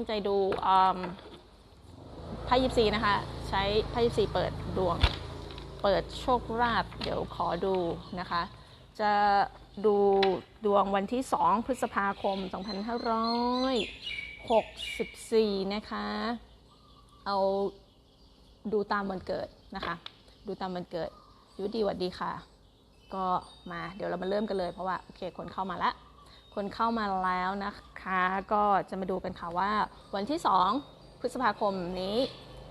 ตั้งใจดูไพ่ยิปซีนะคะ ใช้ไพ่ยิปซีเปิดดวง เปิดโชคลาภเดี๋ยวขอดูนะคะ จะดูดวงวันที่ 2 พฤษภาคม 2564 นะคะ เอาดูตามวันเกิดนะคะ ดูตามวันเกิดยุดีหวัดดีค่ะ ก็มาเดี๋ยวเรามาเริ่มกันเลยเพราะว่า โอเค คนเข้ามาแล้ว คนเข้ามาแล้วนะคะ ก็จะมาดูกันค่ะว่า วันที่ 2 พฤษภาคมนี้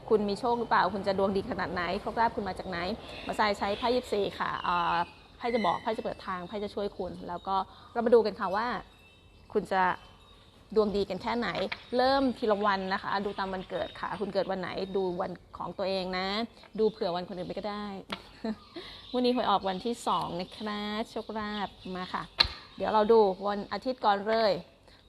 คุณมีโชคหรือเปล่า คุณจะดวงดีขนาดไหนโชคลาภคุณมาจากไหน มาใส่ใช้ไพ่ยิปซีค่ะอ่อไพ่จะบอกไพ่จะเปิดทางไพ่จะช่วยคุณ แล้วก็เรามาดูกันค่ะว่า คุณจะดวงดีกันแค่ไหน เริ่มทีละวันนะคะ ดูตามวันเกิดค่ะ คุณเกิดวันไหน ดูวันของตัวเองนะ ดูเผื่อวันคนอื่นไปก็ได้ วันนี้หวยออกวันที่2นะคะโชคลาภมาค่ะ เดี๋ยวเราดูวันอาทิตย์ก่อนเลย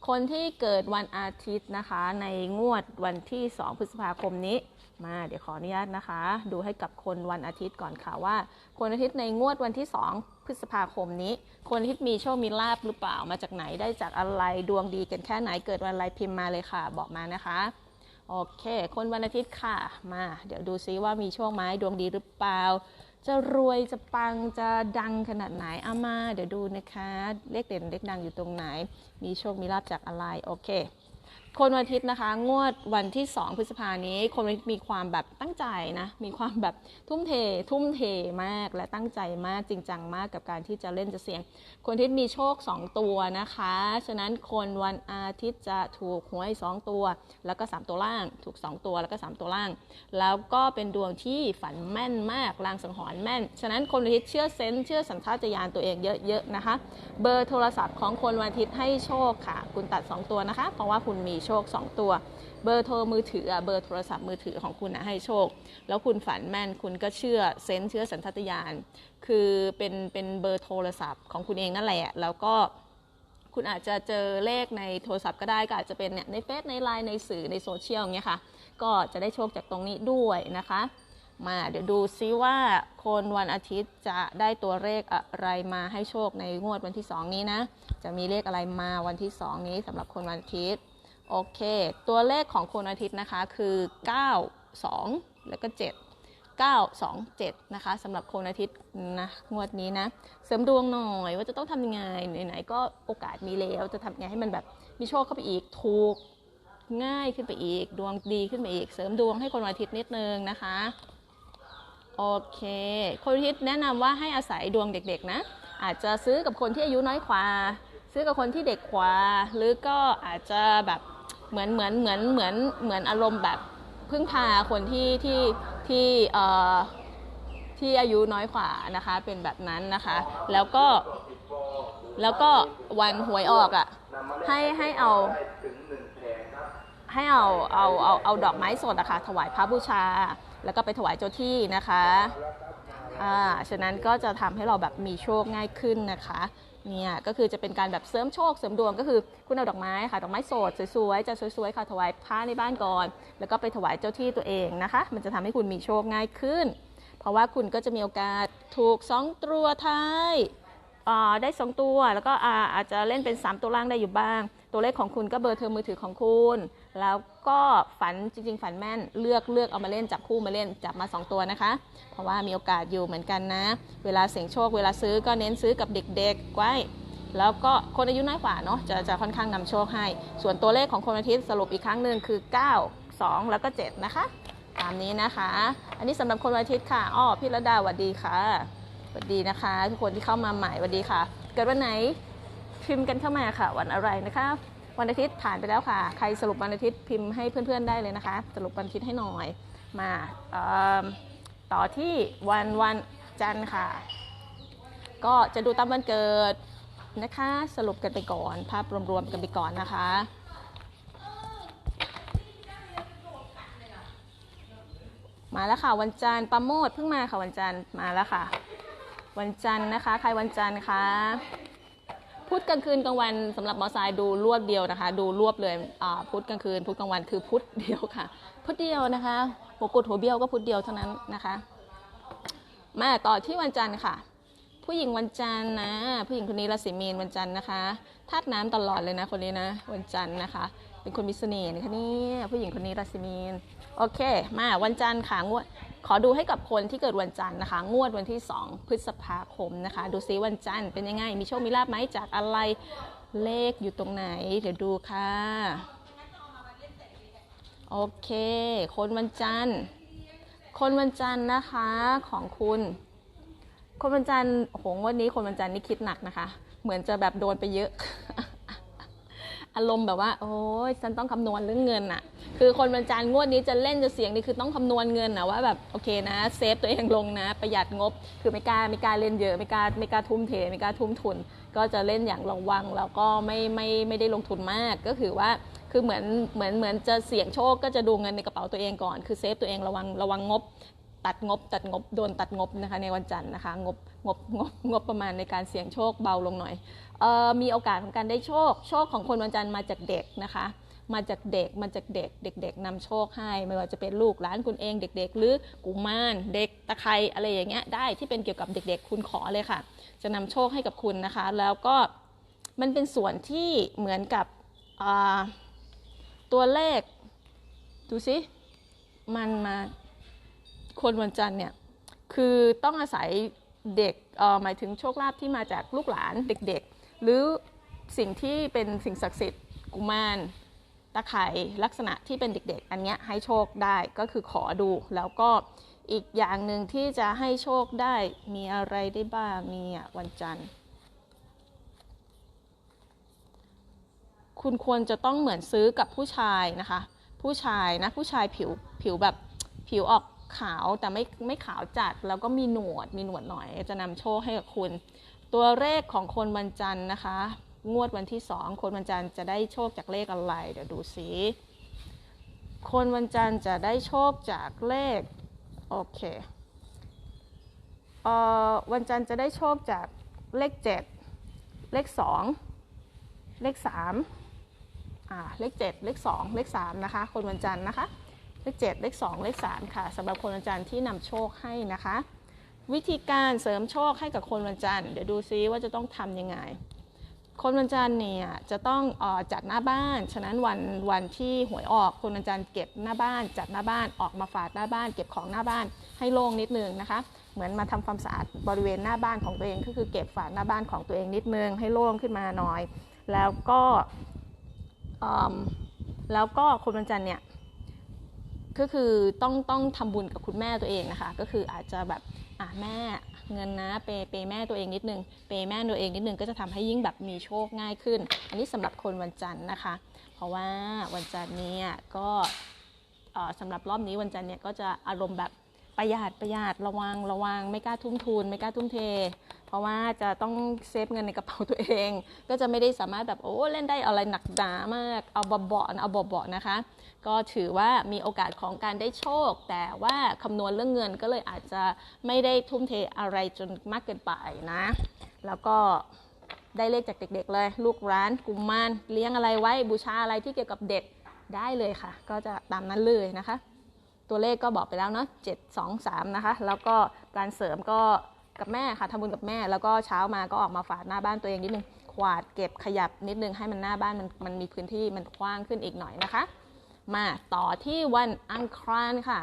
คนที่เกิดวันอาทิตย์นะคะ ในงวดวันที่ 2 พฤษภาคมนี้ มาเดี๋ยวขออนุญาตนะคะ ดูให้กับคนวันอาทิตย์ก่อนค่ะว่า คนอาทิตย์ในงวดวันที่ 2 พฤษภาคมนี้ คนอาทิตย์มีโชคมีลาบหรือเปล่ามาจากไหนได้จากอะไรดวงดีกันแค่ไหนเกิดวันอะไรพิมพ์มาเลยค่ะ บอกมานะคะโอเค คนวันอาทิตย์ค่ะ มา เดี๋ยวดูซิว่ามีโชคไหมดวงดีหรือเปล่า จะรวยจะปังจะดังขนาดไหนเอามา เดี๋ยวดูนะคะ เลขเด่นเลขดังอยู่ตรงไหน มีโชคมีลาบจากอะไร โอเค คนวันอาทิตย์นะคะ งวดวันที่ 2 พฤษภานี้ คนวันอาทิตย์มีความแบบตั้งใจนะ มีความแบบทุ่มเท ทุ่มเทมากและตั้งใจมากจริงจังมากกับการที่จะเล่นจะเสี่ยง คนที่มีโชค 2 ตัวนะคะ ฉะนั้นคนวันอาทิตย์จะถูกหวย 2 ตัว แล้วก็ 3 ตัวล่าง ถูก 2 ตัวแล้วก็ 3 ตัวล่าง แล้วก็เป็นดวงที่ฝันแม่นมากลางสังหรณ์แม่น ฉะนั้นคนวันอาทิตย์เชื่อเซนส์เชื่อสัญชาตญาณตัวเองเยอะๆนะคะ เบอร์โทรศัพท์ของคนวันอาทิตย์ให้โชคค่ะ คุณตัด 2 ตัวนะคะ เพราะว่าคุณมีโชค 2 ตัว เบอร์โทรมือถือเบอร์โทรศัพท์มือถือของคุณนะให้โชค แล้วคุณฝันแม่นคุณก็เชื่อเซนเชื่อสัญชาตญาณคือเป็นเป็นเบอร์โทรศัพท์ของคุณเองนั่นแหละ แล้วก็คุณอาจจะเจอเลขในโทรศัพท์ก็ได้ก็อาจจะเป็นเนี่ยในเฟซในไลน์ในสื่อในโซเชียลอย่างเงี้ยค่ะ ก็จะได้โชคจากตรงนี้ด้วยนะคะ มาเดี๋ยวดูซิว่าคนวันอาทิตย์จะได้ตัวเลขอะไรมาให้โชคในงวดวันที่ 2 นี้นะ จะมีเลขอะไรมาวันที่ 2 นี้สำหรับคนวันอาทิตย์ โอเค ตัวเลขของคนวันอาทิตย์นะคะคือ 9 2 แล้วก็ 7 9 2 7 นะคะสำหรับคนอาทิตย์นะงวดนี้นะ เสริมดวงหน่อยว่าจะต้องทำยังไงไหนๆก็โอกาสมีแล้วจะทำยังไงให้มันแบบมีโชคเข้าไปอีกถูกง่ายขึ้นไปอีกดวงดีขึ้นไปอีก เสริมดวงให้คนวันอาทิตย์นิดนึงนะคะโอเคคนวันอาทิตย์แนะนำว่าให้อาศัยดวงเด็กๆนะอาจจะซื้อกับคนที่อายุน้อยกว่า ซื้อกับคนที่เด็กกว่า หรือก็อาจจะแบบ เหมือนเหมือนเหมือนเหมือนเหมือนอารมณ์แบบพึ่งพาคนที่ที่ที่เอ่อที่อายุน้อยกว่านะคะเป็นแบบนั้นนะคะ แล้วก็ แล้วก็วันหวยออกอะให้ให้เอาให้เอาเอาเอาเอาดอกไม้สดอะค่ะถวายพระบูชา แล้วก็ไปถวายเจ้าที่นะคะอ่าฉะนั้นก็จะทำให้เราแบบมีโชคง่ายขึ้นนะคะ เนี่ยก็คือจะเป็นการแบบเสริมโชคเสริมดวงก็คือคุณเอาดอกไม้ค่ะดอกไม้สดสวยๆจะสวยๆค่ะถวายพระในบ้านก่อน แล้วก็ไปถวายเจ้าที่ตัวเองนะคะ มันจะทำให้คุณมีโชคง่ายขึ้น เพราะว่าคุณก็จะมีโอกาสถูกสองตัวท้าย อ่าได้2ตัวแล้วก็อาจจะเล่นเป็น 3 ตัวล่างได้อยู่บ้าง ตัวเลขของคุณก็เบอร์เทอร์มือถือของคุณ แล้วก็ฝันจริง ๆ ฝันแม่นเลือกเลือกเอามาเล่นจับคู่มาเล่นจับมา 2 ตัวนะคะ เพราะว่ามีโอกาสอยู่เหมือนกันนะ เวลาเสี่ยงโชคเวลาซื้อก็เน้นซื้อกับเด็กๆไว้แล้วก็คนอายุน้อยกว่าเนาะจะจะค่อนข้างนำโชคให้ ส่วนตัวเลขของคนอาทิตย์สรุปอีกครั้งหนึ่งคือ 9 2 แล้วก็ 7 นะคะ ตามนี้นะคะ อันนี้สำหรับคนวันอาทิตย์ค่ะอ้อพี่ระดาสวัสดีค่ะ สวัสดีนะคะ ทุกคนที่เข้ามาใหม่สวัสดีค่ะ เกิดวันไหนพิมพ์กันเข้ามาค่ะ วันอะไรนะคะ วันอาทิตย์ผ่านไปแล้วค่ะ ใครสรุปวันอาทิตย์พิมพ์ให้เพื่อนๆได้เลยนะคะ สรุปวันอาทิตย์ให้หน่อยมาต่อที่วันวันจันทร์ค่ะ ก็จะดูตามวันเกิดนะคะ สรุปกันไปก่อน ภาพรวมๆกันไปก่อนนะคะมาแล้วค่ะวันจันทร์ประโมทเพิ่งมาค่ะวันจันทร์มาแล้วค่ะ วันจันทร์นะคะ ใครวันจันทร์คะพุธกลางคืนกลางวันสำหรับมอไซค์ดูรวบเดียวนะคะ ดูรวบเลยพุธกลางคืนพุธกลางวันคือพุธเดียวค่ะ พุธเดียวนะคะหัวกุดหัวเบี้ยวก็พุธเดียวเท่านั้นนะคะมาต่อที่วันจันทร์ค่ะ ผู้หญิงวันจันทร์นะ ผู้หญิงคนนี้ราศีมีนวันจันทร์นะคะธาตุน้ำตลอดเลยนะคนนี้นะ วันจันทร์นะคะ เป็นคนมีเสน่ห์นะคะนี่ผู้หญิงคนนี้ราศีมีนโอเค มาวันจันทร์ค่ะงวด ขอดูให้กับคนที่เกิดวันจันทร์นะคะ งวดวันที่ 2 พฤษภาคมนะคะ ดูซิวันจันทร์เป็นยังไง มีโชค มีลาบไหมจากอะไรเลขอยู่ตรงไหน เดี๋ยวดูค่ะ โอเค คนวันจันทร์ คนวันจันทร์นะคะของคุณ คนวันจันทร์โอ้โหงวดนี้คนวันจันทร์นี่คิดหนักนะคะ เหมือนจะแบบโดนไปเยอะ อารมณ์แบบว่า โอ้ยฉันต้องคำนวณเรื่องเงินอะคือคนวันจันทร์งวดนี้จะเล่นจะเสียงนี่คือต้องคำนวณเงินนะว่าแบบโอเคนะเซฟตัวเองลงนะ ประหยัดงบ คือไม่กล้าไม่กล้าเล่นเยอะไม่กล้าไม่กล้าทุ่มเทไม่กล้าทุ่มทุน ก็จะเล่นอย่างระวังแล้วก็ไม่ไม่ไม่ได้ลงทุนมากก็คือว่าคือเหมือนเหมือนเหมือนจะเสี่ยงโชคก็จะดูเงินในกระเป๋าตัวเองก่อน คือเซฟตัวเองระวังระวังงบ ตัดงบ ตัดงบโดนตัดงบนะคะในวันจันทร์นะคะงบงบงบงบประมาณในการเสี่ยงโชคเบาลงหน่อย มีโอกาสของการได้โชค โชคของคนวันจันทร์มาจากเด็กนะคะ มาจากเด็กมาจากเด็ก เด็ก ๆนำโชคให้ ไม่ว่าจะเป็นลูกหลานคุณเองเด็ก ๆ หรือกุมารเด็กตะไคร้อะไรอย่างเงี้ยได้ที่เป็นเกี่ยวกับเด็ก ๆ คุณขอเลยค่ะ จะนำโชคให้กับคุณนะคะ แล้วก็มันเป็นส่วนที่เหมือนกับตัวเลขดูสิมันมาคนวันจันทร์เนี่ยคือต้องอาศัยเด็กหมายถึงโชคลาภที่มาจากลูกหลานเด็กๆ หรือสิ่งที่เป็นสิ่งศักดิ์สิทธิ์กุมารตะไคร่ลักษณะที่เป็นเด็กๆ อันเนี้ยให้โชคได้ก็คือขอดูแล้วก็อีกอย่างหนึ่งที่จะให้โชคได้มีอะไรได้บ้างเนี่ยวันจันทร์ คุณควรจะต้องเหมือนซื้อกับผู้ชายนะคะ ผู้ชายนะผู้ชายผิวผิวแบบผิวออกขาวแต่ไม่ไม่ขาวจัดแล้วก็มีหนวดมีหนวดหน่อย จะนำโชคให้กับคุณ ตัวเลขของคนวันจันทร์นะคะ งวดวันที่สองคนวันจันทร์จะได้โชคจากเลขอะไร เดี๋ยวดูสิคนวันจันทร์จะได้โชคจากเลขโอเคเอ่อวันจันทร์จะได้โชคจากเลข 7 เลข 2 เลข3อ่าเลข 7 เลข 2 เลข3นะคะ คนวันจันทร์นะคะ เลข 7 เลข 2 เลข 3 ค่ะสำหรับคนวันจันทร์ที่นำโชคให้นะคะ วิธีการเสริมโชคให้กับคนวันจันทร์เดี๋ยวดูซิว่าจะต้องทำยังไง คนวันจันทร์เนี่ยจะต้องออจัดหน้าบ้าน ฉะนั้นวันวันที่หวยออกคนวันจันทร์เก็บหน้าบ้าน จัดหน้าบ้านออกมาฝาดหน้าบ้าน เก็บของหน้าบ้านให้โล่งนิดนึงนะคะ เหมือนมาทำความสะอาดบริเวณหน้าบ้านของตัวเองก็คือเก็บฝาดหน้าบ้านของตัวเองนิดนึงให้โล่งขึ้นมาหน่อย แล้วก็แล้วก็คนวันจันทร์เนี่ย ก็คือต้องต้องทำบุญกับคุณแม่ตัวเองนะคะ ก็คืออาจจะแบบอะแม่เงินนะเปย์เปย์แม่ตัวเองนิดนึงเปย์แม่ตัวเองนิดนึงก็จะทำให้ยิ่งแบบมีโชคง่ายขึ้น อันนี้สำหรับคนวันจันทร์นะคะ เพราะว่าวันจันทร์เนี่ยก็เอ่อสำหรับรอบนี้วันจันทร์เนี่ยก็จะอารมณ์แบบประหยัดประหยัดระวังระวังไม่กล้าทุ่มทุน ไม่กล้าทุ่มเท เพราะว่าจะต้องเซฟเงินในกระเป๋าตัวเอง ก็จะไม่ได้สามารถแบบโอ้เล่นได้อะไรหนักหนามาก เอาเบาๆนะเอาเบาๆนะคะ ก็ถือว่ามีโอกาสของการได้โชค แต่ว่าคำนวณเรื่องเงินก็เลยอาจจะไม่ได้ทุ่มเทอะไรจนมากเกินไปนะ แล้วก็ได้เลขจากเด็กๆเลย ลูกร้านกุมมารเลี้ยงอะไรไว้บูชาอะไรที่เกี่ยวกับเด็กได้เลยค่ะ ก็จะตามนั้นเลยนะคะ ตัวเลขก็บอกไปแล้วเนาะ7 2 3 นะคะ แล้วก็การเสริมก็ กับแม่ค่ะทำบุญกับแม่ แล้วก็เช้ามาก็ออกมาฝาดหน้าบ้านตัวเองนิดนึงขวาดเก็บขยับนิดนึงให้มันหน้าบ้านมันมันมีพื้นที่มันกว้างขึ้นอีกหน่อยนะคะ มาต่อที่วันอังคารค่ะ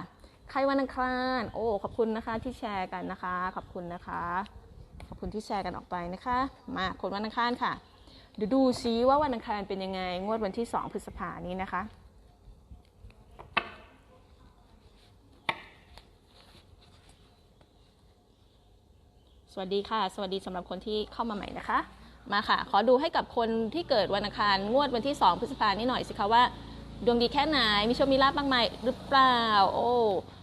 ใครวันอังคารโอ้ขอบคุณนะคะที่แชร์กันนะคะ ขอบคุณนะคะ ขอบคุณที่แชร์กันออกไปนะคะ มาคนวันอังคารค่ะเดี๋ยวดูซิว่าวันอังคารเป็นยังไงงวดวันที่ 2 พฤษภานี้นะคะ สวัสดีค่ะ สวัสดีสำหรับคนที่เข้ามาใหม่นะคะ มาค่ะ ขอดูให้กับคนที่เกิดวันอังคารงวดวันที่ 2 พฤษภานี้หน่อยสิคะว่า ดวงดีแค่ไหนมีโชคมีลาบมากมายหรือเปล่า โอ้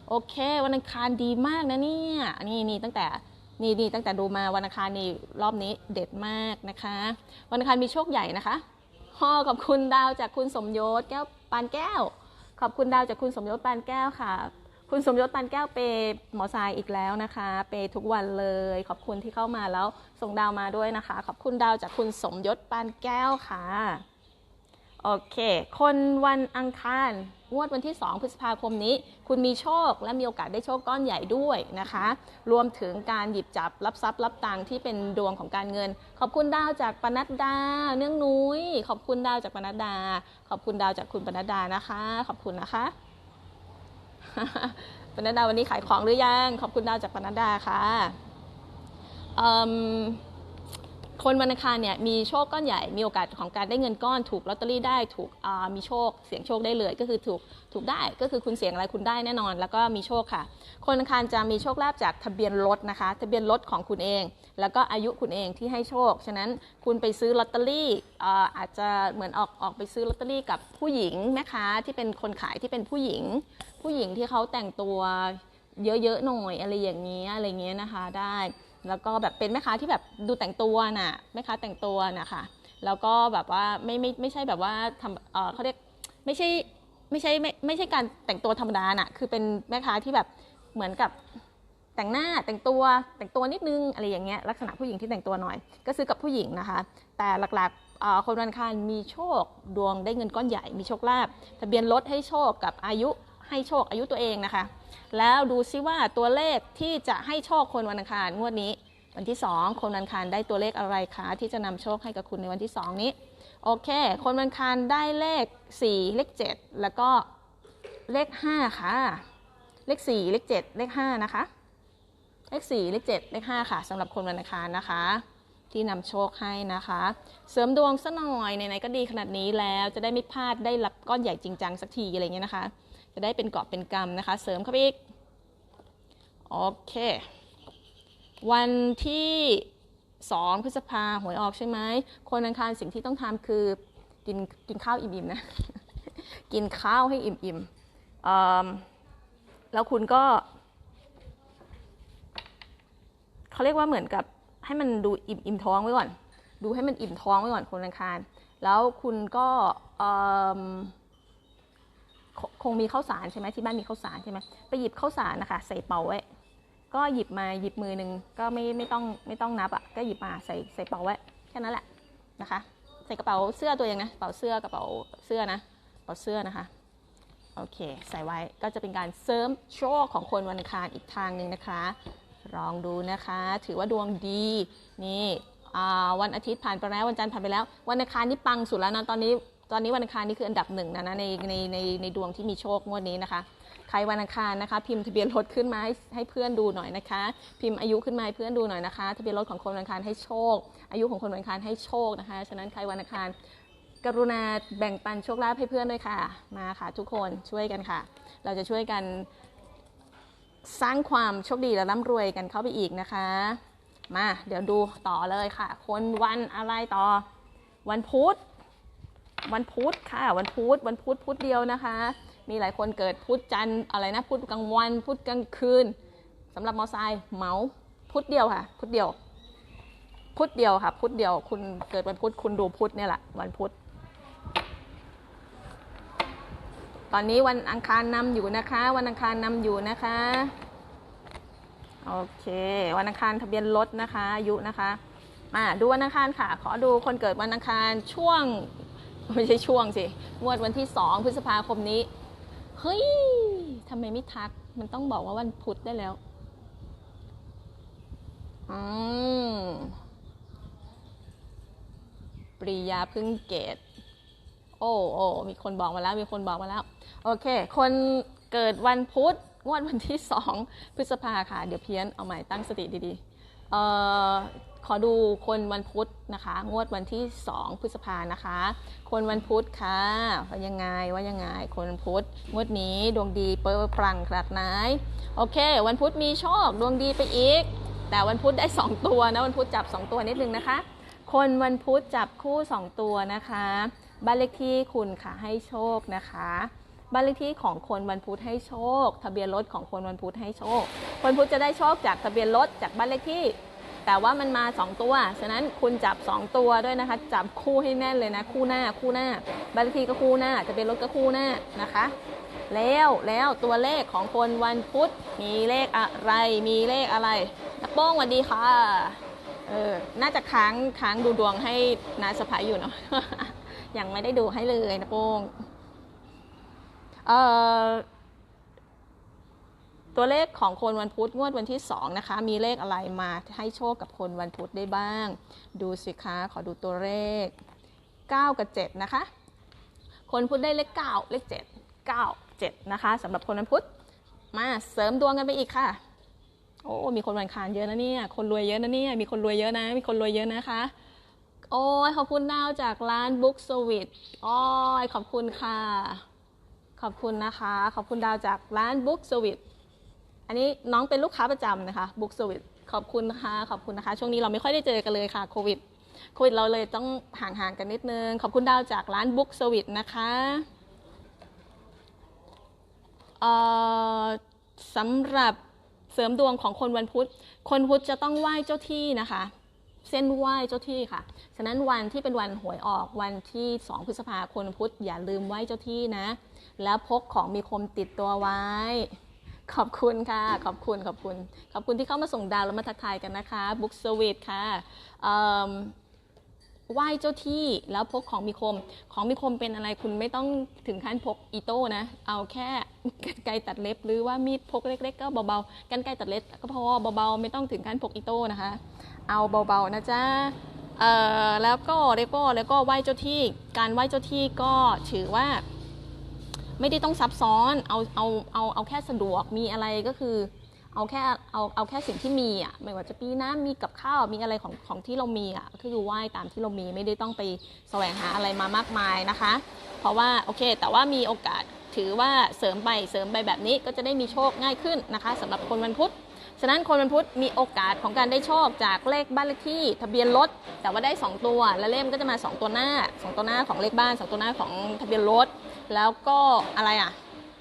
โอเค วันอังคารดีมากนะเนี่ยนี่นี่ตั้งแต่นี่นี่ตั้งแต่ดูมาวันอังคารนี่รอบนี้เด็ดมากนะคะ วันอังคารมีโชคใหญ่นะคะฮ่อขอบคุณดาวจากคุณสมยศแก้วปานแก้ว ขอบคุณดาวจากคุณสมยศปานแก้วค่ะ คุณสมยศปานแก้วเปหมอทรายอีกแล้วนะคะ เปทุกวันเลย ขอบคุณที่เข้ามาแล้วส่งดาวมาด้วยนะคะ ขอบคุณดาวจากคุณสมยศปานแก้วค่ะโอเค คนวันอังคารงวดวันที่ 2 พฤษภาคมนี้ คุณมีโชคและมีโอกาสได้โชคก้อนใหญ่ด้วยนะคะ รวมถึงการหยิบจับรับทรัพย์รับตังค์ที่เป็นดวงของการเงิน ขอบคุณดาวจากปนัดดา เนื่องนุ้ย ขอบคุณดาวจากปนัดดา ขอบคุณดาวจากคุณปนัดดานะคะ ขอบคุณนะคะ ปนัดดาวันนี้ขายของหรือยัง ขอบคุณดาวจากปนัดดาค่ะเอิ่ม คนวันอังคารเนี่ยมีโชคก้อนใหญ่มีโอกาสของการได้เงินก้อนถูกลอตเตอรี่ได้ถูกมีโชคเสี่ยงโชคได้เลยก็คือถูกถูกได้ก็คือคุณเสี่ยงอะไรคุณได้แน่นอน แล้วก็มีโชคค่ะ คนอังคารจะมีโชคลาภจากทะเบียนรถนะคะ ทะเบียนรถของคุณเอง แล้วก็อายุคุณเองที่ให้โชค ฉะนั้นคุณไปซื้อลอตเตอรี่อาอาจจะเหมือนออกออกไปซื้อลอตเตอรี่กับผู้หญิงแม่ค้าที่เป็นคนขายที่เป็นผู้หญิง ผู้หญิงที่เขาแต่งตัวเยอะๆหน่อยอะไรอย่างนี้อะไรเงี้ยนะคะได้ แล้วก็แบบเป็นแม่ค้าที่แบบดูแต่งตัวน่ะแม่ค้าแต่งตัวนะคะแล้วก็แบบว่าไม่ไม่ไม่ใช่แบบว่าทำเอ่อเขาเรียกไม่ใช่ไม่ใช่ไม่ไม่ใช่การแต่งตัวธรรมดาน่ะคือเป็นแม่ค้าที่แบบเหมือนกับแต่งหน้าแต่งตัวแต่งตัวนิดนึงอะไรอย่างเงี้ยลักษณะผู้หญิงที่แต่งตัวหน่อย ก็ซื้อกับผู้หญิงนะคะ แต่หลักๆคนวันคารมีโชคดวงได้เงินก้อนใหญ่ มีโชคลาภทะเบียนรถให้โชคกับอายุให้โชคอายุตัวเองนะคะ แล้วดูซิว่าตัวเลขที่จะให้โชคคนวันอังคารงวดนี้ วันที่ 2 คนวันอังคารได้ตัวเลขอะไรคะที่จะนำโชคให้กับคุณในวันที่ 2 นี้ โอเค คนวันอังคารได้เลข 4 เลข 7 แล้วก็เลข 5 ค่ะ เลข 4 เลข 7 เลข 5 นะคะ เลข 4 เลข 7 เลข 5 ค่ะสำหรับคนวันอังคารนะคะ ที่นำโชคให้นะคะ เสริมดวงซะหน่อยไหนๆก็ดีขนาดนี้แล้วจะได้ไม่พลาดได้รับก้อนใหญ่จริงจังสักทีอะไรเงี้ยนะคะ จะได้เป็นเกาะเป็นกำนะคะ เสริมเข้าไปอีก โอเค วันที่ 2 พฤษภาหวยออกใช่ไหม คนอังคารสิ่งที่ต้องทำคือกินกินข้าวอิ่มๆนะ กินข้าวให้อิ่มๆแล้วคุณก็เขาเรียกว่าเหมือนกับให้มันดูอิ่มอิ่มท้องไว้ก่อน ดูให้มันอิ่มท้องไว้ก่อนคนอังคาร แล้วคุณก็ คงมีข้าวสารใช่ไหมที่บ้านมีข้าวสารใช่ไหมไปหยิบข้าวสารนะคะใส่เป๋าไว้ ก็หยิบมาหยิบมือหนึ่งก็ไม่ไม่ต้องไม่ต้องนับอะ่ะก็หยิบมาใส่ใส่เป๋าไว้แค่นั้นแหละนะคะ ใส่กระเป๋าเสื้อตัวเองนะกระเป๋าเสื้อกระเป๋าเสื้อนะกระเป๋าเสื้อนะคะโอเค ใส่ไว้ก็จะเป็นการเสริมโชคของคนวันอังคารอีกทางหนึ่งนะคะลองดูนะคะ ถือว่าดวงดีนี่วันอาทิตย์ผ่านไปแล้ววันจันทร์ผ่านไปแล้ว วันอังคารนี่ปังสุดแล้วนะตอนนี้ ตอนนี้วันอังคารนี่คืออันดับหนึ่งนะนะในในในในดวงที่มีโชคงวดนี้นะคะ ใครวันอังคารนะคะ พิมพ์ทะเบียนรถขึ้นมาให้ให้เพื่อนดูหน่อยนะคะ พิมพ์อายุขึ้นมาให้เพื่อนดูหน่อยนะคะ ทะเบียนรถของคนวันอังคารให้โชค อายุของคนวันอังคารให้โชคนะคะ ฉะนั้นใครวันอังคารกรุณาแบ่งปันโชคลาภให้เพื่อนด้วยค่ะ มาค่ะ ทุกคนช่วยกันค่ะ เราจะช่วยกันสร้างความโชคดีและร่ำรวยกันเข้าไปอีกนะคะ มาเดี๋ยวดูต่อเลยค่ะ คนวันอะไรต่อ วันพุธ วันพุธค่ะ วันพุธวันพุธพุธเดียวนะคะ มีหลายคนเกิดพุธจันทร์อะไรนะพุธกลางวันพุธกลางคืนสำหรับมอไซค์เมาพุธเดียวค่ะพุธเดียว พุธเดียวค่ะ พุธเดียว คุณเกิดวันพุธคุณดูพุธเนี่ยแหละวันพุธตอนนี้วันอังคารนำอยู่นะคะ วันอังคารนำอยู่นะคะโอเค วันอังคารทะเบียนรถนะคะอายุนะคะมาดูวันอังคารค่ะ ขอดูคนเกิดวันอังคารช่วง ไม่ใช่ช่วงสิงวดวันที่2พฤษภาคมนี้ เฮ้ยทำไมไม่ทัก มันต้องบอกว่าวันพุธได้แล้ว อืมปรียาพึ่งเกต โอ้โอ้มีคนบอกมาแล้ว มีคนบอกมาแล้ว โอเค คนเกิดวันพุธ งวดวันที่2พฤษภาค่ะ เดี๋ยวเพี้ยน เอาใหม่ตั้งสติดีๆ เอ่อ ขอดูคนวันพุธนะคะ งวดวันที่ 2 พฤษภานะคะ คนวันพุธค่ะว่ายังไงว่ายังไง คนวันพุธงวดนี้ดวงดีเปิดปรังขนาดไหนโอเค วันพุธมีโชคดวงดีไปอีก แต่วันพุธได้ 2 ตัวนะวันพุธจับ 2 ตัวนิดนึงนะคะ คนวันพุธจับคู่ 2 ตัวนะคะบ้านเลขที่คุณค่ะให้โชคนะคะบ้านเลขที่ของคนวันพุธให้โชค ทะเบียนรถของคนวันพุธให้โชค คนพุธจะได้โชคจากทะเบียนรถจากบ้านเลขที่ แต่ว่ามันมา 2 ตัว ฉะนั้นคุณจับ 2 ตัวด้วยนะคะ จับคู่ให้แน่นเลยนะ คู่หน้า คู่หน้าบานเลขที่ก็คู่หน้าทะเบียนรถก็คู่หน้านะคะ แล้วแล้วตัวเลขของคนวันพุธมีเลขอะไร มีเลขอะไรนักโป้งสวัสดีค่ะ เออ น่าจะค้างค้างดูดวงให้นาสะพายอยู่เนาะ ยังไม่ได้ดูให้เลยนะโป้ง เออ ตัวเลขของคนวันพุธงวดวันที่ 2 นะคะ มีเลขอะไรมาให้โชคกับคนวันพุธได้บ้าง ดูสิคะ ขอดูตัวเลข 9 กับ 7 นะคะ คนพุธได้เลข 9 เลข 7 9 7 นะคะสำหรับคนวันพุธมาเสริมดวงกันไปอีกค่ะ โอ้ มีคนวันคารเยอะนะเนี่ย คนรวยเยอะนะเนี่ย มีคนรวยเยอะนะ มีคนรวยเยอะนะคะ โอ้ยขอบคุณดาวจากร้าน Book s w i t โอ้ยขอบคุณค่ะ ขอบคุณนะคะ ขอบคุณดาวจากร้าน Book s w i t อันนี้น้องเป็นลูกค้าประจำนะคะ Book s w i t ขอบคุณนะคะขอบคุณนะคะ ช่วงนี้เราไม่ค่อยได้เจอกันเลยค่ะโควิดโควิดเราเลยต้องห่างๆกันนิดนึง ขอบคุณดาวจากร้าน Book s w i t นะคะสำหรับเสริมดวงของคนวันพุธ คนพุธจะต้องไหว้เจ้าที่นะคะ เส้นไหว้เจ้าที่ค่ะ ฉะนั้นวันที่เป็นวันหวยออกวันที่ 2 พฤษภาคมพุธอย่าลืมไหว้เจ้าที่นะ แล้วพกของมีคมติดตัวไว้ ขอบคุณค่ะ ขอบคุณ ขอบคุณ ขอบคุณที่เข้ามาส่งดาวแล้วมาทักทายกันนะคะ บุ๊กสวิตค่ะเอิ่มไหว้เจ้าที่แล้วพกของมีคม ของมีคมเป็นอะไรคุณไม่ต้องถึงขั้นพกอีโต้นะ เอาแค่กรรไกตัดเล็บ หรือว่ามีดพกเล็ก ๆ ก็เบาๆกันไกตัดเล็บก็พอเบาๆไม่ต้องถึงขั้นพกอีโต้นะคะ เอาเบาๆนะจ๊ะแล้วก็แล้วก็แล้วก็ไหว้เจ้าที่ การไหว้เจ้าที่ก็ถือว่า ไม่ได้ต้องซับซ้อนเอาเอาเอาเอาแค่สะดวกมีอะไรก็คือ เอาแค่เอาเอาแค่สิ่งที่มีอะไม่ว่าจะปีน้ำมีกับข้าวมีอะไรของของที่เรามีอะก็คือไหว้ตามที่เรามีไม่ได้ต้องไปแสวงหาอะไรมามากมายนะคะ เพราะว่าโอเค แต่ว่ามีโอกาสถือว่าเสริมไปเสริมไปแบบนี้ก็จะได้มีโชคง่ายขึ้นนะคะสำหรับคนวันพุธฉะนั้นคนวันพุธมีโอกาสของการได้โชคจากเลขบ้านเลขที่ทะเบียนรถแต่ว่าได้ 2 ตัว และเลขมันก็จะมา 2 ตัวหน้า 2 ตัวหน้าของเลขบ้าน 2 ตัวหน้าของทะเบียนรถ แล้วก็อะไรอะ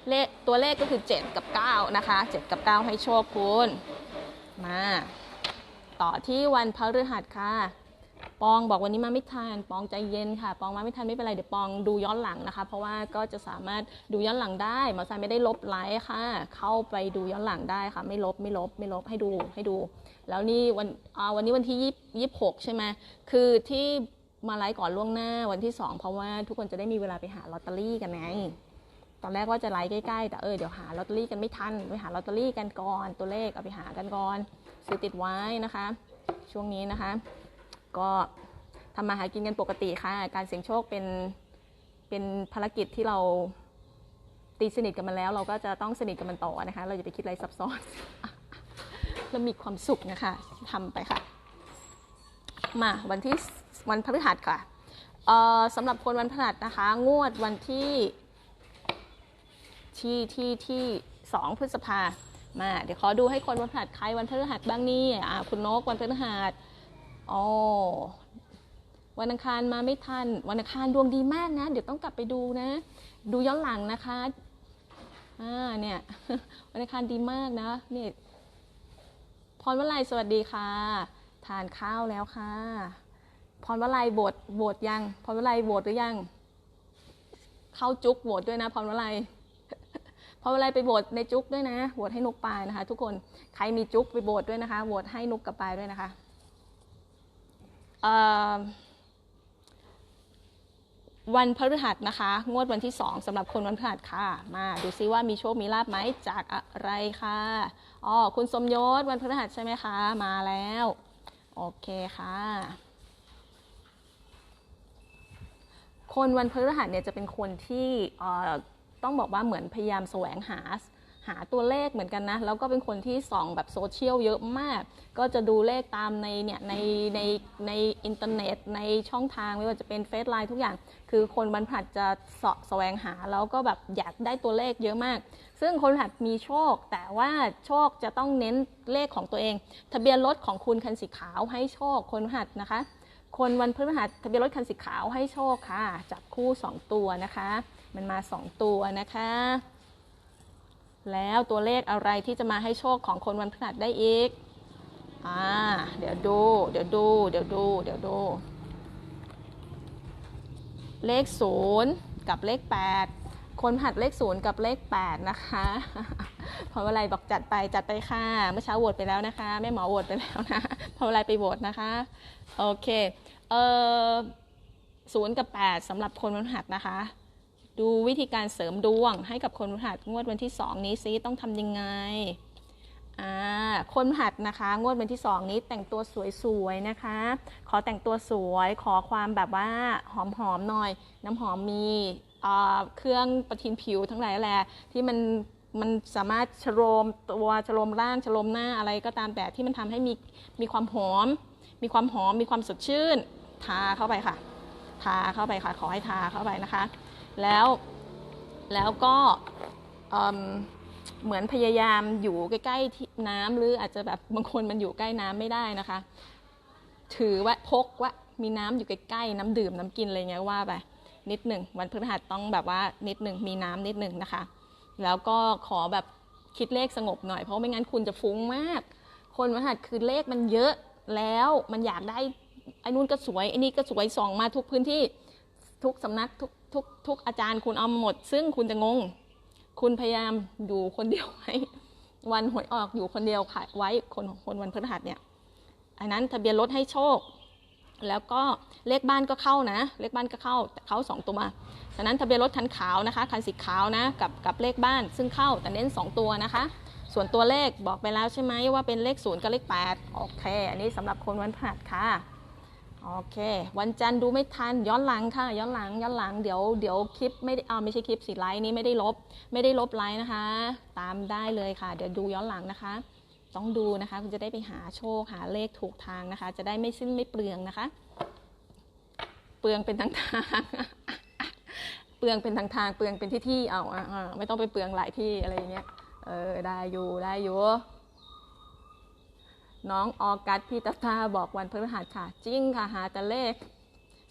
เลขตัวเลขก็คือ 7 กับ 9 นะคะ 7 กับ 9 ให้โชคคุณ มา ต่อที่วันพฤหัสค่ะ ปองบอกวันนี้มาไม่ทัน ปองใจเย็นค่ะ ปองมาไม่ทันไม่เป็นไรเดี๋ยวปองดูย้อนหลังนะคะ เพราะว่าก็จะสามารถดูย้อนหลังได้หมอซายไม่ได้ลบไลฟ์ค่ะ เข้าไปดูย้อนหลังได้ค่ะ ไม่ลบไม่ลบไม่ลบให้ดูให้ดู แล้วนี่วันวันนี้วันที่ยี่ยี่หกใช่ไหมคือที่ มาไลฟ์ก่อนล่วงหน้าวันที่สองเพราะว่าทุกคนจะได้มีเวลาไปหาลอตเตอรี่กันไงตอนแรกว่าจะไลฟ์ใกล้ๆ แต่เออเดี๋ยวหาลอตเตอรี่กันไม่ทันไปหาลอตเตอรี่กันก่อนตัวเลขเอาไปหากันก่อนซื้อติดไว้นะคะ ช่วงนี้นะคะ ก็ทำมาหากินกันปกติค่ะ การเสี่ยงโชคเป็นเป็นภารกิจที่เราตีสนิทกันมาแล้ว เราก็จะต้องสนิทกับมันต่อนะคะ เราจะไปคิดอะไรซับซ้อนแล้วมีความสุขนะคะทำไปค่ะ มาวันที่ วันพฤหัสค่ะเอ่อสำหรับคนวันพฤหัสนะคะ งวดวันที่ที่ที่ที่สองพฤษภามา เดี๋ยวขอดูให้คนวันพฤหัสใครวันพฤหัสบ้างนี่อ่าคุณนกวันพฤหัสอ๋อวันอังคารมาไม่ทัน วันอังคารดวงดีมากนะ เดี๋ยวต้องกลับไปดูนะ ดูย้อนหลังนะคะอ่าเนี่ย วันอังคารดีมากนะเนี่ยพรวลัยสวัสดีค่ะ ทานข้าวแล้วค่ะ พรวลัยโหวตโหวตยัง พรวลัยโหวตหรือยัง เข้าจุกโหวตด้วยนะ พรวลัยพอเวลาไปโหวตในจุกด้วยนะโหวตให้นุกปายนะคะ ทุกคนใครมีจุกไปโหวตด้วยนะคะโหวตให้นุกกับปายด้วยนะคะวันพฤหัสนะคะ งวดวันที่ 2สำหรับคนวันพฤหัสค่ะ มาดูซิว่ามีโชคมีลาบไหมจากอะไรค่ะอ๋อคุณสมยศวันพฤหัสใช่ไหมคะ มาแล้ว โอเคค่ะ คนวันพฤหัสเนี่ยจะเป็นคนที่ต้องบอกว่าเหมือนพยายามแสวงหาหาตัวเลขเหมือนกันนะ แล้วก็เป็นคนที่ส่องแบบโซเชียลเยอะมาก ก็จะดูเลขตามในเนี่ยในในในอินเทอร์เน็ต ในช่องทางไม่ว่าจะเป็นเฟซไลน์ทุกอย่าง คือคนบรรพัดจะสาะแสวงหาแล้วก็แบบอยากได้ตัวเลขเยอะมาก ซึ่งคนหัดมีโชค แต่ว่าโชคจะต้องเน้นเลขของตัวเอง ทะเบียนรถของคุณคันสีขาวให้โชคคนหัดนะคะ คนวันพฤหัสทะเบียนรถคันสีขาวให้โชคค่ะ จับคู่ 2 ตัวนะคะ มันมา 2 ตัวนะคะ แล้วตัวเลขอะไรที่จะมาให้โชคของคนวันพฤหัสได้อีกอ่าเดี๋ยวดู เดี๋ยวดู เดี๋ยวดู เดี๋ยวดู เลข0กับเลข 8 คนหัดเลข0กับเลข 8 นะคะพอเวลาบอกจัดไปจัดไปค่ะ เมื่อเช้าโหวตไปแล้วนะคะ แม่หมอโหวตไปแล้วนะพอเวลาไปโหวตนะคะ โอเค เออศูนย์กับ 8สำหรับคนวันหัดนะคะ ดูวิธีการเสริมดวงให้กับคนพฤหัสงวดวันที่ 2 นี้ซิต้องทำยังไง อ่า คนหัสนะคะ งวดวันที่ 2 นี้แต่งตัวสวยๆนะคะ ขอแต่งตัวสวย ขอความแบบว่าหอมๆหน่อย น้ำหอมมีอ่าเครื่องประทินผิวทั้งหลายแหละที่มันมันสามารถชโลมตัวชโลมร่างชโลมหน้าอะไรก็ตามแต่ที่มันทำให้มีมีความหอม มีความหอมมีความสดชื่น ทาเข้าไปค่ะ ทาเข้าไปค่ะ ขอให้ทาเข้าไปนะคะ แล้วแล้วก็เอิ่มเหมือนพยายามอยู่ใกล้ๆน้ำหรืออาจจะแบบบางคนมันอยู่ใกล้น้ำไม่ได้นะคะ ถือว่าพกว่ามีน้ำอยู่ใกล้ๆน้ำดื่มน้ำกินอะไรเงี้ยว่าไปนิดหนึ่งวันพฤหัสต้องแบบว่านิดหนึ่งมีน้ำนิดหนึ่งนะคะ แล้วก็ขอแบบคิดเลขสงบหน่อยเพราะไม่งั้นคุณจะฟุ้งมาก คนพฤหัสคือเลขมันเยอะ แล้วมันอยากได้ไอ้นู่นก็สวยไอ้นี่ก็สวยส่องมาทุกพื้นที่ทุกสำนักทุกทุกทุกอาจารย์คุณเอาหมด ซึ่งคุณจะงง คุณพยายามอยู่คนเดียวไว้วันหวยออกอยู่คนเดียวค่ะไว้คนคนวันพฤหัสเนี่ยอันนั้นทะเบียนรถให้โชค แล้วก็เลขบ้านก็เข้านะ เลขบ้านก็เข้าเข้าสองตัวฉะนั้นทะเบียนรถคันขาวนะคะคันสีขาวนะกับกับเลขบ้านซึ่งเข้าแต่เน้น2ตัวนะคะ ส่วนตัวเลขบอกไปแล้วใช่ไหมว่าเป็นเลข 0 กับเลข 8 โอเค อันนี้สำหรับคนวันพฤหัสค่ะ โอเค วันจันทร์ดูไม่ทันย้อนหลังค่ะ ย้อนหลังย้อนหลังเดี๋ยวเดี๋ยวคลิปไม่ได้อ่าไม่ใช่คลิปสีไลน์นี้ไม่ได้ลบ ไม่ได้ลบไลน์นะคะ ตามได้เลยค่ะ เดี๋ยวดูย้อนหลังนะคะ ต้องดูนะคะ คุณจะได้ไปหาโชคหาเลขถูกทางนะคะ จะได้ไม่สิ้นไม่เปลืองนะคะ เปลืองเป็นทางทางเปลืองเป็นทางทางเปลืองเป็นที่ที่เอาอะไม่ต้องไปเปลืองหลายที่อะไรอย่างเงี้ย เออ ได้อยู่ ได้อยู่ น้องออกัสพี่ตาตาบอกวันพฤหัสค่ะ จริงค่ะ หาแต่เลข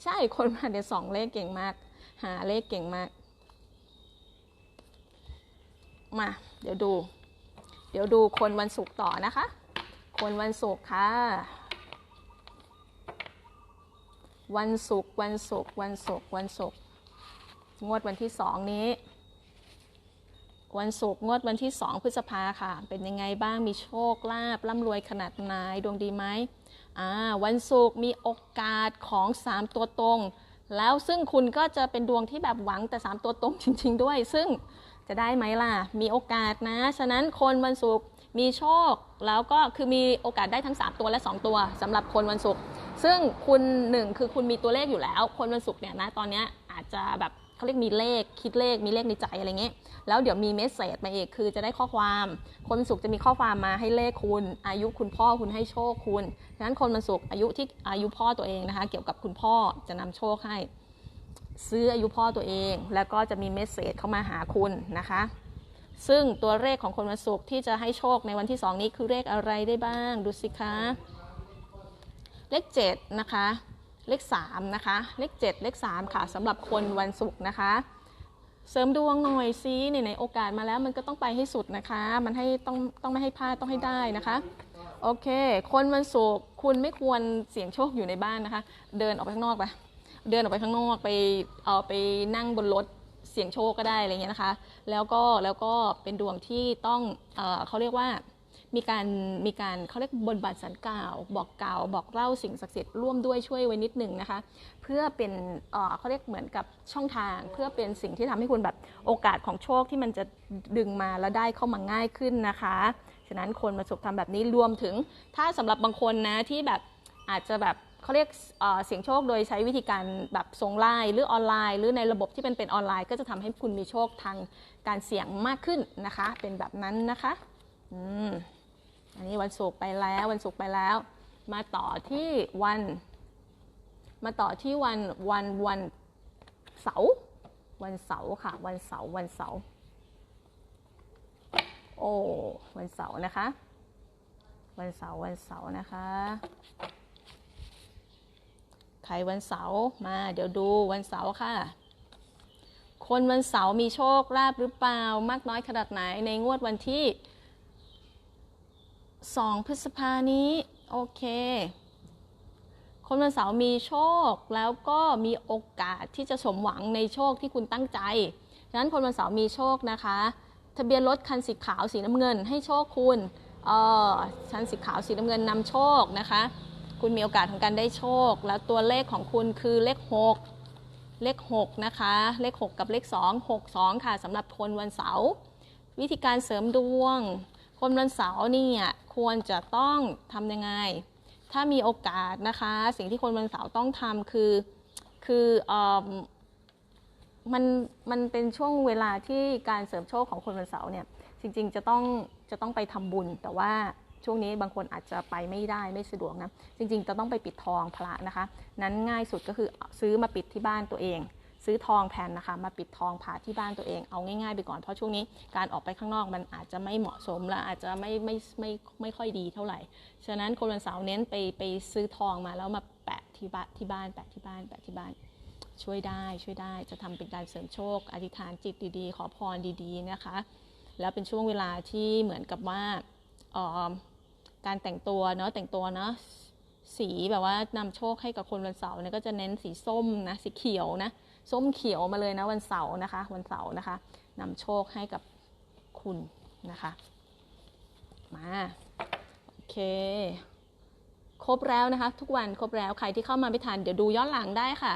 ใช่คนมาเดี๋ยวสองเลขเก่งมาก หาเลขเก่งมาก มา เดี๋ยวดู เดี๋ยวดูคนวันศุกร์ต่อนะคะ คนวันศุกร์ค่ะ วันศุกร์วันศุกร์วันศุกร์วันศุกร์งวดวันที่สองนี้ วันศุกร์งวดวันที่ 2 พฤษภาค่ะ เป็นยังไงบ้างมีโชคลาภร่ำรวยขนาดไหนดวงดีไหมอ่าวันศุกร์มีโอกาสของ 3 ตัวตรง แล้วซึ่งคุณก็จะเป็นดวงที่แบบหวังแต่ 3 ตัวตรงจริง ๆ ด้วย ซึ่งจะได้ไหมล่ะ มีโอกาสนะ ฉะนั้นคนวันศุกร์มีโชคแล้วก็คือมีโอกาสได้ทั้ง 3 ตัวและ 2 ตัวสำหรับคนวันศุกร์ซึ่งคุณหนึ่งคือคุณมีตัวเลขอยู่แล้ว คนวันศุกร์เนี่ยนะตอนนี้อาจจะแบบ เขาเรียกมีเลขคิดเลขมีเลขในใจอะไรเงี้ยแล้วเดี๋ยวมีเมสเซจมาเอกคือจะได้ข้อความ คนวันศุกร์จะมีข้อความมาให้เลขคุณ อายุคุณพ่อคุณให้โชคคุณฉะนั้นคนวันศุกร์อายุที่อายุพ่อตัวเองนะคะ เกี่ยวกับคุณพ่อจะนำโชคให้ ซื้ออายุพ่อตัวเอง แล้วก็จะมีเมสเซจเข้ามาหาคุณนะคะซึ่งตัวเลขของคนวันศุกร์ที่จะให้โชคในวันที่ 2 นี้คือเลขอะไรได้บ้าง ดูสิคะ เลข 7 นะคะ เลข3นะคะ เลข 7 เลข 3 ค่ะสำหรับคนวันศุกร์นะคะ เสริมดวงหน่อยซิในไหนโอกาสมาแล้วมันก็ต้องไปให้สุดนะคะ มันให้ต้องต้องไม่ให้พลาดต้องให้ได้นะคะโอเค คนวันศุกร์คุณไม่ควรเสี่ยงโชคอยู่ในบ้านนะคะ เดินออกไปข้างนอกไปเดินออกไปข้างนอกไปเอาไปนั่งบนรถเสี่ยงโชคก็ได้อะไรเงี้ยนะคะ แล้วก็แล้วก็เป็นดวงที่ต้องเออเขาเรียกว่า มีการมีการเขาเรียกบนบานสันกล่าว บอกกล่าว บอกเล่าสิ่งศักดิ์สิทธิ์ร่วมด้วยช่วยไว้นิดหนึ่งนะคะ เพื่อเป็นเขาเรียกเหมือนกับช่องทาง เพื่อเป็นสิ่งที่ทำให้คุณแบบโอกาสของโชคที่มันจะดึงมาแล้วได้เข้ามาง่ายขึ้นนะคะฉะนั้นคนมาสุขทำแบบนี้รวมถึง ถ้าสำหรับบางคนนะที่แบบอาจจะแบบเขาเรียกเสียงโชคโดยใช้วิธีการแบบส่งไลน์หรือออนไลน์ หรือในระบบที่เป็นเป็นออนไลน์ ก็จะทำให้คุณมีโชคทางการเสี่ยงมากขึ้นนะคะ เป็นแบบนั้นนะคะ อืม อันนี้วันศุกร์ไปแล้ววันศุกร์ไปแล้ว มาต่อที่วัน มาต่อที่วันวันวันเสาร์วันเสาร์ค่ะ วันเสาร์วันเสาร์โอ้วันเสาร์นะคะ วันเสาร์วันเสาร์นะคะ ใครวันเสาร์มา เดี๋ยวดูวันเสาร์ค่ะ คนวันเสาร์มีโชคลาภหรือเปล่ามากน้อยขนาดไหนในงวดวันที่ 2 พฤษภานี้ โอเค คนวันเสาร์มีโชค แล้วก็มีโอกาสที่จะสมหวังในโชคที่คุณตั้งใจฉะนั้นคนวันเสาร์มีโชคนะคะ ทะเบียนรถคันสีขาวสีน้ำเงิน ให้โชคคุณเออคันสีขาวสีน้ำเงินนำโชคนะคะ คุณมีโอกาสของการได้โชค แล้วตัวเลขของคุณคือเลข 6 เลข 6 นะคะ เลข 6 กับเลข 2 6 2 ค่ะสำหรับคนวันเสาร์วิธีการเสริมดวง คนวันเสาร์เนี่ย ควรจะต้องทำยังไง ถ้ามีโอกาสนะคะ สิ่งที่คนวันเสาร์ต้องทำคือ คืออมมัน มันเป็นช่วงเวลาที่การเสริมโชคของคนวันเสาร์เนี่ย จริงๆ จะต้อง จะต้องไปทำบุญ แต่ว่าช่วงนี้บางคนอาจจะไปไม่ได้ไม่สะดวกนะ จริงๆจะต้องไปปิดทองพระนะคะ นั้นง่ายสุดก็คือซื้อมาปิดที่บ้านตัวเอง ซื้อทองแผ่นนะคะ มาปิดทองผ่าที่บ้านตัวเองเอาง่ายๆไปก่อนเพราะช่วงนี้การออกไปข้างนอกมันอาจจะไม่เหมาะสมและอาจจะไม่ไม่ไม่ไม่ค่อยดีเท่าไหร่ ฉะนั้นคนวันเสาร์เน้นไปไปซื้อทองมาแล้วมาแปะที่บ้านที่บ้านแปะที่บ้านแปะที่บ้านช่วยได้ช่วยได้จะทำเป็นการเสริมโชค อธิษฐานจิตดีๆ ขอพรดีๆนะคะ แล้วเป็นช่วงเวลาที่เหมือนกับว่าออการแต่งตัวเนาะแต่งตัวเนาะสีแบบว่านำโชคให้กับคนวันเสาร์เนี่ยก็จะเน้นสีส้มนะสีเขียวนะ ส้มเขียวมาเลยนะวันเสาร์นะคะ วันเสาร์นะคะนำโชคให้กับคุณนะคะ มาโอเค ครบแล้วนะคะ ทุกวันครบแล้วใครที่เข้ามาไม่ทัน เดี๋ยวดูย้อนหลังได้ค่ะ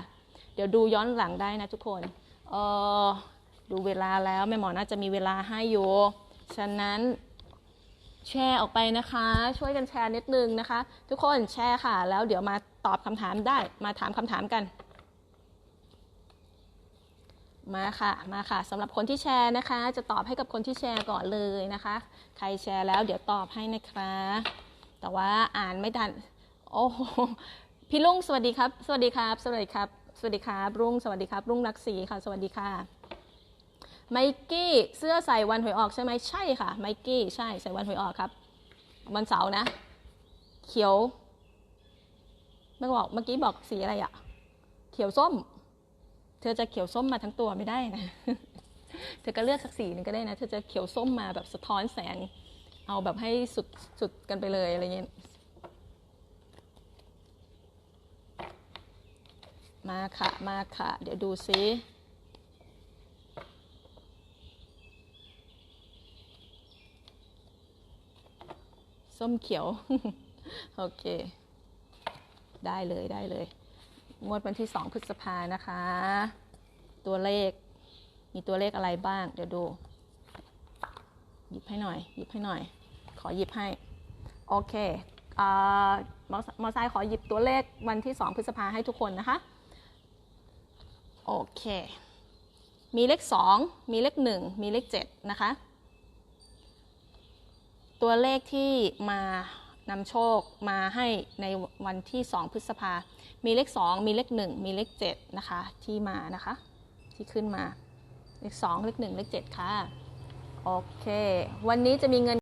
เดี๋ยวดูย้อนหลังได้นะทุกคนเออดูเวลาแล้วแม่หมอน่าจะมีเวลาให้อยู่ฉะนั้นแชร์ออกไปนะคะ ช่วยกันแชร์นิดนึงนะคะ ทุกคนแชร์ค่ะ แล้วเดี๋ยวมาตอบคำถามได้มาถามคำถามกัน มาค่ะ มาค่ะสำหรับคนที่แชร์นะคะ จะตอบให้กับคนที่แชร์ก่อนเลยนะคะ ใครแชร์แล้วเดี๋ยวตอบให้นะคะ แต่ว่าอ่านไม่ทัน โอ้โหพี่ลุงสวัสดีครับ สวัสดีครับ สวัสดีครับ สวัสดีครับรุ่งสวัสดีครับ รุ่งรักศรีค่ะ สวัสดีค่ะ ไมกี้เสื้อใส่วันหวยออกใช่ไหมใช่ค่ะ ไมกี้ใช่ใส่วันหวยออกครับวันเสาร์นะ เขียวเมื่อบอกเมื่อกี้บอกสีอะไรอะเขียวส้ม ธอจะเขียวส้มมาทั้งตัวไม่ได้นะ เธอก็เลือกสักสีหนึงก็ได้นะ เธอจะเขียวส้มมาแบบสะท้อนแสง เอาแบบให้สุดสุดกันไปเลยอะไรเงี้ย มาค่ะ มาค่ะ เดี๋ยวดูซิส้มเขียว โอเค ได้เลยได้เลย งวดวันที่ 2 พฤษภานะคะ ตัวเลข มีตัวเลขอะไรบ้าง เดี๋ยวดู หยิบให้หน่อย หยิบให้หน่อย ขอหยิบให้ โอเคอ่ามอมอไซค์ขอหยิบตัวเลขวันที่ 2 พฤษภาให้ทุกคนนะคะ โอเค มีเลข 2 มีเลข 1 มีเลข 7 นะคะ ตัวเลขที่มา นำโชคมาให้ในวันที่ 2 พฤษภา มีเลข 2 มีเลข 1 มีเลข 7 นะคะ ที่มานะคะ ที่ขึ้นมา เลข 2 เลข 1 เลข 7 ค่ะ โอเค วันนี้จะมีเงิน